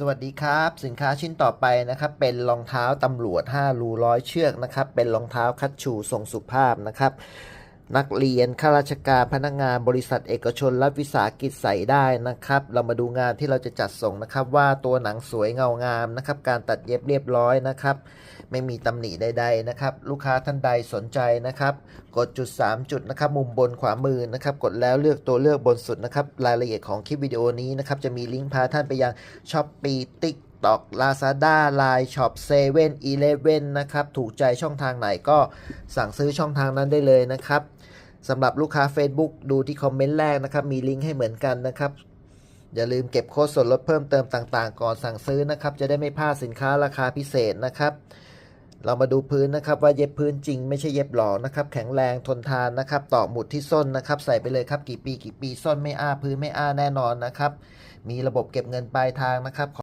สวัสดีครับ สินค้าชิ้นต่อไปนะครับ เป็นรองเท้าตำรวจ 5 รูร้อยเชือกนะครับ เป็นรองเท้าคัดชูทรงสุภาพนะครับ นักเรียนข้าราชการพนักงานบริษัทเอกชนรัฐวิสาหกิจใส่ได้นะครับ เรามาดูงานที่เราจะจัดส่งนะครับ ว่าตัวหนังสวยเงางามนะครับ การตัดเย็บเรียบร้อยนะครับ ไม่มีตำหนิใด ๆนะครับ ลูกค้าท่านใดสนใจนะครับ กดจุด 3 จุดนะครับ มุมบนขวามือนะครับ กดแล้วเลือกตัวเลือกบนสุดนะครับ รายละเอียดของคลิปวิดีโอนี้นะครับจะมีลิงก์พาท่านไปยังช้อปปี้ติ๊ก ตอกลาซาด้าไลน์ช็อปเซเว่นอีเลฟเว่นนะครับ ถูกใจช่องทางไหนก็สั่งซื้อช่องทางนั้นได้เลยนะครับสำหรับลูกค้า Facebook ดูที่คอมเมนต์แรกนะครับ มีลิงก์ให้เหมือนกันนะครับ อย่าลืมเก็บโค้ดส่วนลดเพิ่มเติมต่างๆ ก่อนสั่งซื้อนะครับ จะได้ไม่พลาดสินค้าราคาพิเศษนะครับ เรามาดูพื้นนะครับว่าเย็บพื้นจริงไม่ใช่เย็บหลอกนะครับ แข็งแรงทนทานนะครับต่อหมุดที่ส้นนะครับ ใส่ไปเลยครับกี่ปีกี่ปีส้นไม่อ้าพื้นไม่อ้าแน่นอนนะครับ มีระบบเก็บเงินปลายทางนะครับ